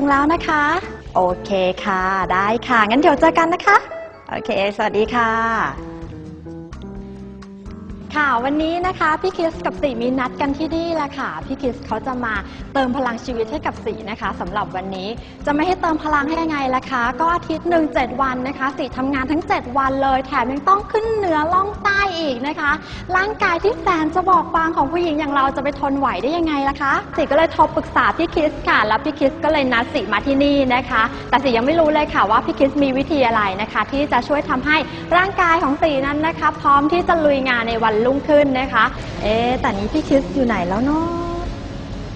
ถึงแล้วนะคะ โอเคค่ะ ได้ค่ะ งั้นเดี๋ยวเจอกันนะคะ โอเค สวัสดีค่ะ ค่ะ วันนี้นะคะพี่คริสกับสีมีนัดกันที่นี่แหละค่ะพี่คริสเขาจะมาเติมพลังชีวิตให้กับสีนะคะสำหรับวันนี้จะไม่ให้เติมพลังให้ยังไงล่ะคะ ก็อาทิตย์หนึ่งเจ็ดวันนะคะสีทำงานทั้ง 7 วันเลย แถมยังต้องขึ้นเหนือล่องใต้อีกนะคะ ร่างกายที่แสนจะบอกบางของผู้หญิงอย่างเราจะไปทนไหวได้ยังไงล่ะคะสีก็เลยโทรปรึกษาพี่คริสค่ะ แล้วพี่คริสก็เลยนัดสีมาที่นี่นะคะ แต่สียังไม่รู้เลยค่ะว่าพี่คริสมีวิธีอะไรนะคะ ที่จะช่วยทำให้ร่างกายของสีนั้นนะคะ พร้อมที่จะลุยงานในวันรุ่งขึ้นนะคะ เอ๊ะแต่นี้พี่คริสอยู่ไหนแล้วเนาะ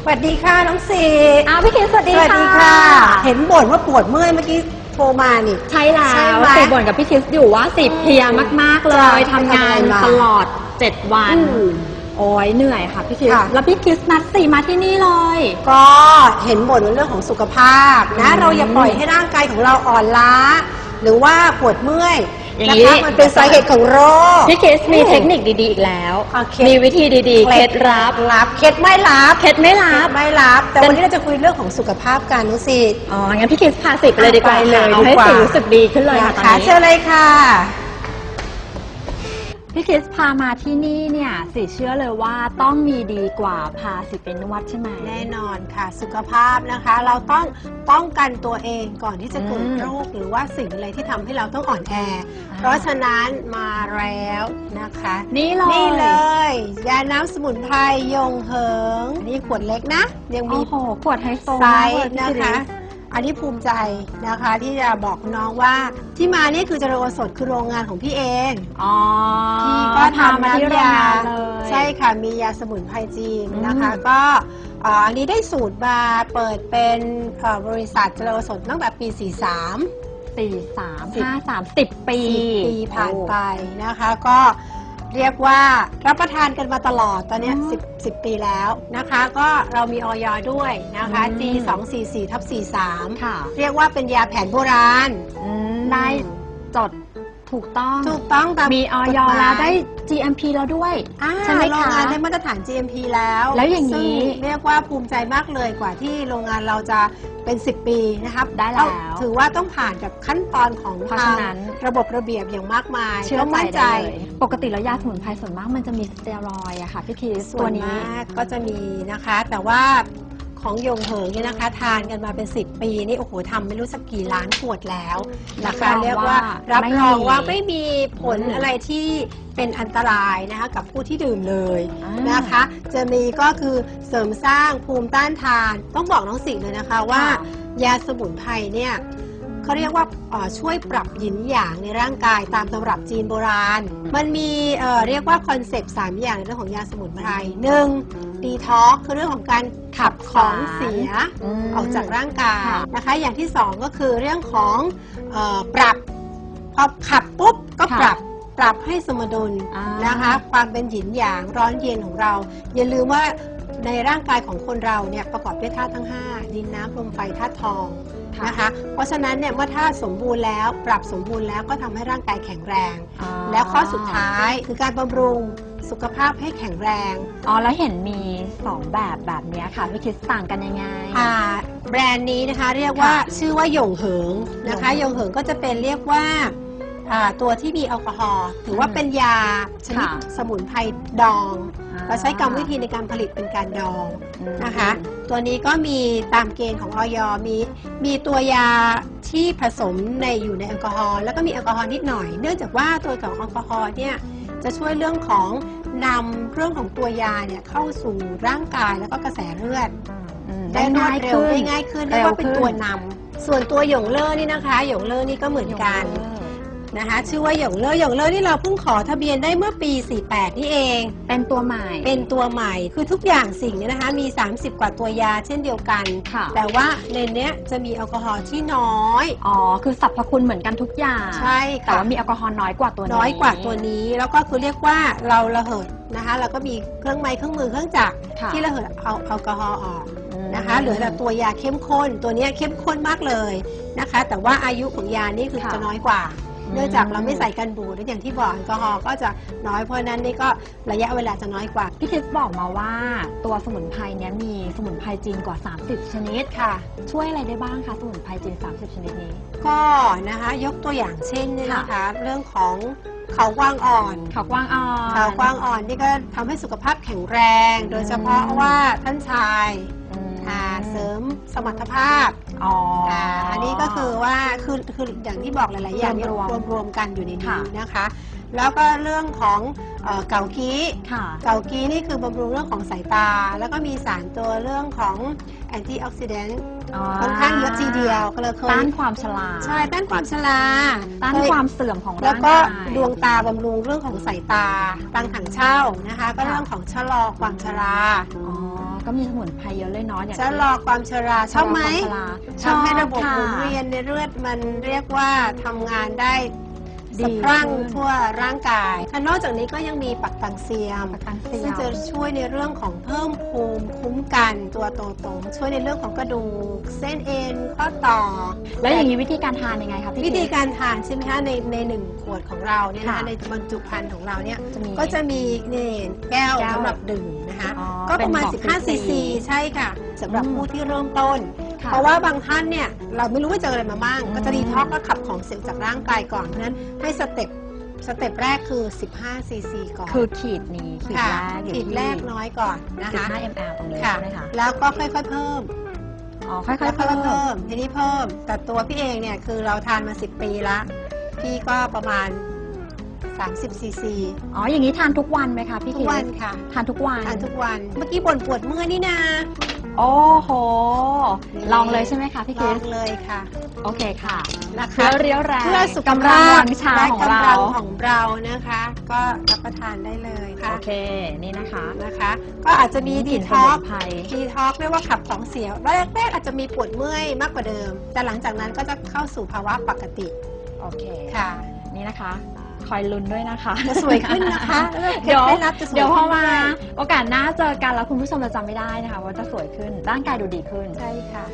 สวัสดีค่ะน้องสีอ้าวพี่คริสสวัสดีสวัสดีค่ะเห็นบ่นว่าปวดเมื่อยเมื่อกี้โทรมานี่ ใช่แล้ใช่วไหมสีบ่นกับพี่คริสอยู่ว่าสีเพลียมาก ๆ เลยจ้ะทำงานไปทำอะไรมา ตลอด 7 วัน อืม โอ้ยเหนื่อยค่ะพี่คริสค่ะ แล้วพี่คริสนัดสีมาที่นี่เลย ก็เห็นบ่นว่าเรื่องของสุขภาพนะ อืม เราอย่าปล่อยให้ร่างกายของเราอ่อนล้า หรือว่าปวดเมื่อย อย่างนะนี้คะมันเป็นสาเหตุของโรค พี่คริสมีเทคนิคดีๆอีกแล้ว โอเค มีวิธีดีๆ เคล็ดลับรับเคล็ดไม่รับเคล็ดไม่เคลัล็บดไม่รับ แต่วันนี้เราจะคุยเรื่องของสุขภาพกันนุสิต อ๋อ งั้นพี่คริสพาสิไปเลยดีกว่าไปเลยค่ะเอาให้ดีกว่า สิรู้สึกดีขึ้นเลยค่ะตอนขานี้ เชิญเลยค่ะ พี่คริสพามาที่นี่เนี่ยสิเชื่อเลยว่าต้องมีดีกว่าพาสิไปนวดใช่ไหม แน่นอนค่ะสุขภาพนะคะ เราต้องป้องกันตัวเองก่อนที่จะเกิดอืมโรคหรือว่าสิ่งอะไรที่ทำให้เราต้องอ่อนแออ่าเพราะฉะนั้นมาแล้วนะคะ นี่เลย นี่เลย ยาน้ำสมุนไพรยงเหิงอันนี้ขวดเล็กนะ ยังมีโอ้โหขวดไฮโซไซมากส์เลยพี่นะคริคะ ส อันนี้ภูมิใจนะคะที่จะบอกน้องว่าที่มานี่คือเจริญโอสถคือโรงงานของพี่เอง อ๋อพี่ก็พาทำมาที่น้ำโรงยางานเลย ใช่ค่ะมียาสมุนไพรจีนนะคะ อืม ก็เอ่ออันนี้ได้สูตรมาเปิดเป็นเอ่อบริษัทเจริญโอสถตั้งแต่ปี 43 สี่สามสิบห้าสามสิบปี10ปีผ่านไปนะคะ ก็ เรียกว่ารับประทานกันมาตลอดตอนเนี้ย10 10ปีแล้วนะคะ ก็เรามีออยด้วยนะคะ G 2 4 4ทับ43 ค่ะ เรียกว่าเป็นยาแผนโบราณ อืม ได้จด ถูกต้อง ถูกต้องตามมีออยกฎหมายแล้วได้ GMP แล้วด้วย อ่าใช่ไหมคะ โรงงานได้มาตรฐาน GMP แล้วแล้วอย่างนี้นี้เรียกว่าภูมิใจมากเลยกว่าที่โรงงานเราจะเป็น 10 ปีนะครับได้แล้วต้องถือว่าต้องผ่านกับขั้นตอนของเพราะทาฉะงนั้นระบบระเบียบอย่างมากมายเชื่อต้องใจมั่นใจได้เลยปกติแล้วยาสมุนไพรส่วนมากมันจะมีสเตียรอยด์อะค่ะพี่คริสส่ตัววนนี้ มากก็จะมีนะคะ แต่ว่า ของยงเหิงเนี่ยนะคะ ทานกันมาเป็น 10 ปีนี่โอ้โหทำไม่รู้สักกี่ล้านขวดแล้วนะคะรับรองเรียกว่าว่ารับไม่รองว่ามีไม่มีผลอืม อะไรที่เป็นอันตรายนะคะกับผู้ที่ดื่มเลยอ่านนะคะ จะมีก็คือเสริมสร้างภูมิต้านทาน ต้องบอกน้องสิงห์เลยนะคะว่าค่ะยาสมุนไพรเนี่ย เขาเรียกว่าเอ่อช่วยปรับหยินหยางในร่างกายตามตำรับจีนโบราณ มันมีเอ่อเรียกว่าคอนเซปต์3อย่างในเรื่องของยาสมุนไพรหนึ่งดีท็อกคือเรื่องของการขับของเสียมออกจากร่างกายค่ะนะคะ อย่างที่สองก็คือเรื่องของเออปรับพอขับปุ๊บก็ปรับปรับให้สมดุลอ่านนะคะ ความเป็นหยินหยางร้อนเย็นของเรา อย่าลืมว่าในร่างกายของคนเราเนี่ยประกอบด้วยธาตุทั้ง 5 ดินน้ำลมไฟธาตุทอง นะคะ เพราะฉะนั้นเนี่ยเมื่อธาตุสมบูรณ์แล้วปรับสมบูรณ์แล้วก็ทำให้ร่างกายแข็งแรง อ๋อแล้วข้อสุดท้ายคือการบำรุงสุขภาพให้แข็งแรง อ๋อ แล้วเห็นมี2แบบแบบเนี้ยค่ะพี่คริสต่างกันยังไง อ่าแบรนด์นี้นะคะเรียกว่าค่ะชื่ชื่อว่าหยงเหิงนะคะหหยยงงเหิเหิงงก็จะเป็นเรียกว่าอ่าตัวที่มีแอลกอฮอล์ถือว่าอืมเป็นยาชนิดค่ะ สมุนไพรดอง เราใช้กรรมวิธีในการผลิตเป็นการดอง อืมนะคะ ตัวนี้ก็มีตามเกณฑ์ของออยมีมีตัวยาที่ผสมในอยู่ในแอลกอฮอล์แล้วก็มีแอลกอฮอล์นิดหน่อย เนื่องจากว่าตัวของแอลกอฮอล์เนี่ยจะช่วยเรื่องของนำเรื่องของตัวยาเนี่ยเข้าสู่ร่างกายแล้วก็กระแสเลือดอืมได้รวดเร็วขึ้นได้ง่ายขึ้นเร็เรียวกว่าเป็นขึ้นตัวนำส่วนตัวหยงเลอร์นี่นะคะ หยงเลอร์นี่ก็เหมือนกัน นะคะ ชื่อว่าหยงเลอร์หยงเลอร์นี่เราเพิ่งขอทะเบียนได้เมื่อปี 48 นี่เอง เป็นตัวใหม่ เป็นตัวใหม่คือทุกอย่างสิ่งเนี่ยนะคะ มี 30 กว่าตัวยาเช่นเดียวกัน ค่ะ แต่ว่าในเนี้ยจะมีแอลกอฮอล์ที่น้อย อ๋อ คือสรรพคุณเหมือนกันทุกอย่างใช่แต่ค่ะว่ามีแอลกอฮอล์น้อยกว่าตัวนี้น้อยกว่าตัวนี้ แล้วก็คือเรียกว่าเราระเหิดนะคะ เราก็มีเครื่องไม้เครื่องมือเครื่องจักรค่ะที่ระเหิดเอาแอลกอฮอล์ออกมนะคะเหลือแต่ตัวยาเข้มข้นตัวเนี้ยเข้มข้นมากเลยนะคะ แต่ว่าอายุของยานี่คือค่ะ จะน้อยกว่า เนื่องจากเราไม่ใส่กันบูดและอย่างที่บอกแอลกอฮอล์ก็จะน้อยเพราะฉะนั้นนี่ก็ระยะเวลาจะน้อยกว่าพี่คริสบอกมาว่าตัวสมุนไพรเนี้ยมีสมุนไพรจีนกว่า 30 ชนิด ค่ะ ช่วยอะไรได้บ้างคะสมุนไพรจีน 30 ชนิดนี้ ก็นะคะยกตัวอย่างเช่นเนี่ยค่ะนะคะเรื่องของเขากวางอ่อนขาวกว้างอ่อนเขากวางอ่อนที่ก็ทำให้สุขภาพแข็งแรง โดยเฉพาะว่าท่านชาย อืมอ่าเสริมสมรรถภาพอ๋อออ่าอันนี้ก็คือว่าคือคืออย่างที่บอกหลาย ๆ อย่างเนี่ยรวมๆรวมรวมกันอยู่ในนี้ค่ะ นะคะ แล้วก็เรื่องของเอ่อเกากี้ ค่ะ เกากี้นี่คือบำรุงเรื่องของสายตา แล้วก็มีสารตัวเรื่องของแอนตี้ออกซิเดนต์ค่อนข้างเยอะทีเดียวก็เลยเคยต้านความชราใช่ต้านความชราต้านเคยความเสื่อมของแล้ร่าวงก็กายดวงตาบำรุงเรื่องของสายตาตังถังเช่านะคะ ก็เรื่องของชะลอความชรา อ๋อ ก็มีสมุนไพรเยอะเลยเนาะอย่างชะลอความชราชอบไหมชะลอความชราทำให้ระบบชอหมุนค่เวียนในเลือดมันเรียกว่าทำงานได้ดี สะพรั่งขึ้นทั่วร่างกายและนอกจากนี้ก็ยังมีปักตังเซียมประกันเสีซึ่งยจะช่วยในเรื่องของเพิ่มภูมิคุ้มกันตัวโตตรงช่วยในเรื่องของกระดูก เส้นเอ็นข้อต่อ แล้วอย่างนี้วิธีการทานยังไงคะพี่วิธีคริสการทานใช่ไหมคะในในหนึ่งขวดของเราเนี่ยนะคะค่ะในบรรจุภัณฑ์ของเราเนี่ยจะมีก็จะมีเนี่ยแก้วแก้วสำหรับดื่มนะคะอ๋อก็ประมาณเป็นบอก15 ซีซี ใช่ค่ะสำหรับอืมผู้ที่เริ่มต้นค่ะ เพราะว่าบางท่านเนี่ยเราไม่รู้ว่าเจออะไรมาบ้างอืมก็จะดีท็อกก็ขับของเสียจากร่างกายก่อน เพราะฉะนั้นให้สเต็ปสเต็ปแรกคือ 15 ซีซีก่อนคือขีดนี้ขีดค่ะแรกอยู่ขีดที่แรกน้อยก่อนนะคะ 15 ml ตรงนี้ค่ะ ใช่ไหมคะแล้วก็ค่อยๆเพิ่มอ๋อค่อยๆแล้วก็เพิ่ม เพิ่ม ทีนี้เพิ่ม แต่ตัวพี่เองเนี่ยคือเราทานมา 10 ปีละ พี่ก็ประมาณ 30 ซีซี อ๋อ อย่างนี้ทานทุกวันไหมคะพี่ทุคิกดวันค่ะ ทานทุกวัน ทานทุกวัน เมื่อกี้บ่นปวดเมื่อยนี่นา โอ้โห ลองเลยใช่ไหมคะพี่ลคิองสเลยค่ะโอเคค่ะนะเพื่คะอเรียวแรงเพื่อสุขกำลัภางพวังชาและของกำเรา ลังของเรานะคะ ก็รับประทานได้เลยค่ะโอเค นี่นะคะนะคะ ก็อาจจะมีกดีลิ่นสท็อมุก นไพร ดีท็อกเรียกว่าขับของเสียแรกแรกอาจจะมีปวดเมื่อยมากกว่าเดิม แต่หลังจากนั้นก็จะเข้าสู่ภาวะปกติโอเค ค่ะ นี่นะคะ คอยลุ้นด้วยนะคะ จะสวยขึ้นนะคะเดี๋ยวเคล็ดลับจะสวยเดี๋ยวพอมาขึ้นด้วย โอกาสหน้าเจอกันแล้วคุณผู้ชมจะจำไม่ได้นะคะ ว่าจะสวยขึ้นร่างกายดูดีขึ้น ใช่ค่ะ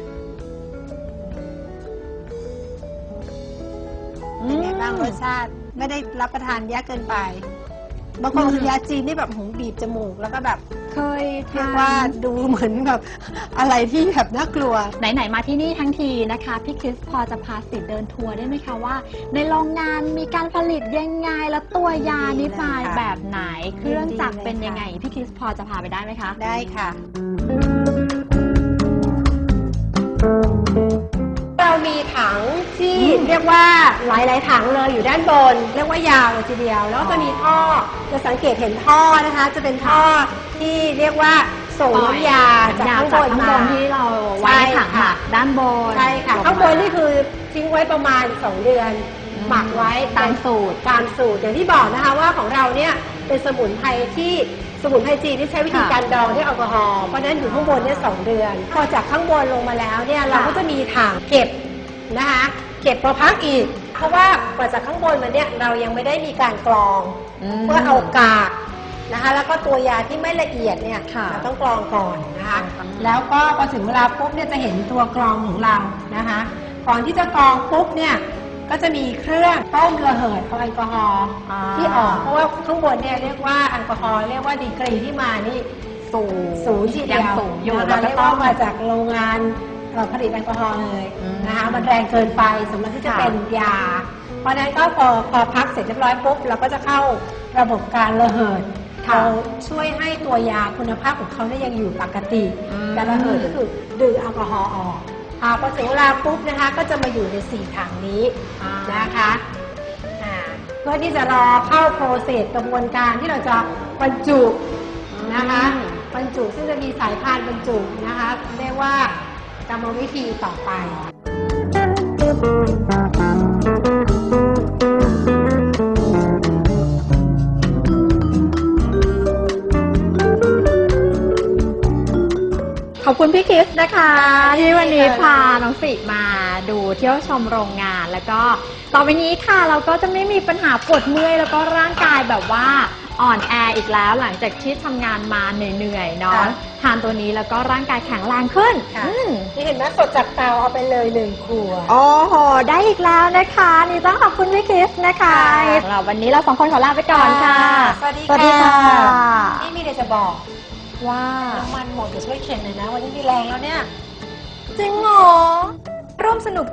เป็นไงบ้างรสชาติ ไม่ได้รับประทานยากเกินไป บางคนอืมคือยาจีนนี่แบบหูบีบจมูกแล้วก็แบบเคยเรียทากว่าน ดูเหมือนแบบอะไรที่แบบน่ากลัว ไหน ๆ มาที่นี่ทั้งทีนะคะ พี่คริสพอจะพาสิทธิ์เดินทัวร์ได้ไหมคะว่า ในโรงงานมีการผลิตยังไง แล้วตัวยานี่มาดีเลยค่ะแบบไหน เครื่องจักรดีเลยเป็นยังไงค่ะ พี่คริสพอจะพาไปได้ไหมคะ ได้ค่ะ เรามีถังที่อืมเรียกว่าหลาย ๆ ถังเลยอยู่ด้านบน เรียกว่ายาวเลยทีเดียว แล้วก็จะมีท่อจะสังเกตเห็นท่อนะคะ จะเป็นท่อที่เรียกว่าส่งน้ำยาจากข้างบนข้างมาบนที่เราไว้ในถังใช่ค่ะค่ะด้านบนใช่ค่ะลมข้างบนนี่คือทิ้งไว้ประมาณ 2 เดือนอืมหมักไว้ตามสูตรตามสูตรอย่างที่บอกนะคะว่าของเราเนี่ยเป็นสมุนไพรที่ สมุนไพรจีนที่ใช้วิธีค่ะการดองด้วยแอลกอฮอล์เพราะฉะนั้นอยู่ข้างบนเนี่ยสองเดือน พอจากข้างบนลงมาแล้วเนี่ยเราก็จะมีถังเก็บนะคะเก็บมาพักอีก เพราะว่ากว่าจากข้างบนมาเนี่ยเรายังไม่ได้มีการกรองมเพื่อเอากากนะคะแล้วก็ตัวยาที่ไม่ละเอียดเนี่ยค่ะเราต้องกรองก่อนนะคะอืมแล้วก็พอถึงเวลาปุ๊บเนี่ยจะเห็นตัวกรองของเรานะคะก่อนที่จะกรองปุ๊บเนี่ย ก็จะมีเครื่องต้มระเหิดของแอลกอฮอล์อ่า ที่ออกเพราะว่าข้างบนเนี่ยเรียกว่าแอลกอฮอล์เรียกว่าดีกรีที่มานี่สูงสูงทีเดียัยวงสูงอยู่นะแล้คะวก็เรียกต้อว่างมาจากโรงงานเอ่อผลิตแอลกอฮอล์เลยอืมนะคะมันแรงเกินไปสำหรับที่จะค่ะ เป็นยา เพราะฉะนั้นก็พอพอพักเสร็จเรียบร้อยปุ๊บเราก็จะเข้าระบบการระเหิดค่ะเราช่วยให้ตัวยาคุณภาพของเขาเนี่ยยังอยู่ปกติ อืมการระเหิดก็คือดึงแอลกอฮอล์ออกอ่า พอถึงเวลาปุ๊บนะคะ ก็จะมาอยู่ในสี่ถังนี้อ่านะคะอ่าเพื่อที่จะรอเข้าโปรเซสกระบวนการที่เราจะบรรจุนะคะบรรจุซึ่งจะมีสายพานบรรจุนะคะเรียกว่ากรรมวิธีต่อไป อบคุณพี่คริสนะคะ ที่วันนี้ค่ะพาน้องสิมาดูเที่ยวชมโรงงาน แล้วก็ต่อไปนี้ค่ะเราก็จะไม่มีปัญหาปวดเมื่อย แล้วก็ร่างกายแบบว่าอ่อนแออีกแล้วหลังจากที่ทำงานมาเหนื่อยๆเนาะค่ะ ทานตัวนี้แล้วก็ร่างกายแข็งแรงขึ้นค่ะอืม นี่เห็นไหมสดจากเตาเอาไปเลยหนึ่งขวด โอ้โห ได้อีกแล้วนะคะ นี่ต้องขอบคุณพี่คริสนะคะค่ะสำหรับวันนี้เราสองคนขอลาไปก่อนค่ะสวัสดีสวัสดีค่ะ นี่มีอะไรจะบอก ว่าน้ำมันหมดเดี๋ยวช่วยเข็นหน่อยนะวันนี้มีแรงแล้วเนี่ย จริงเหรอ ร่วมสนุก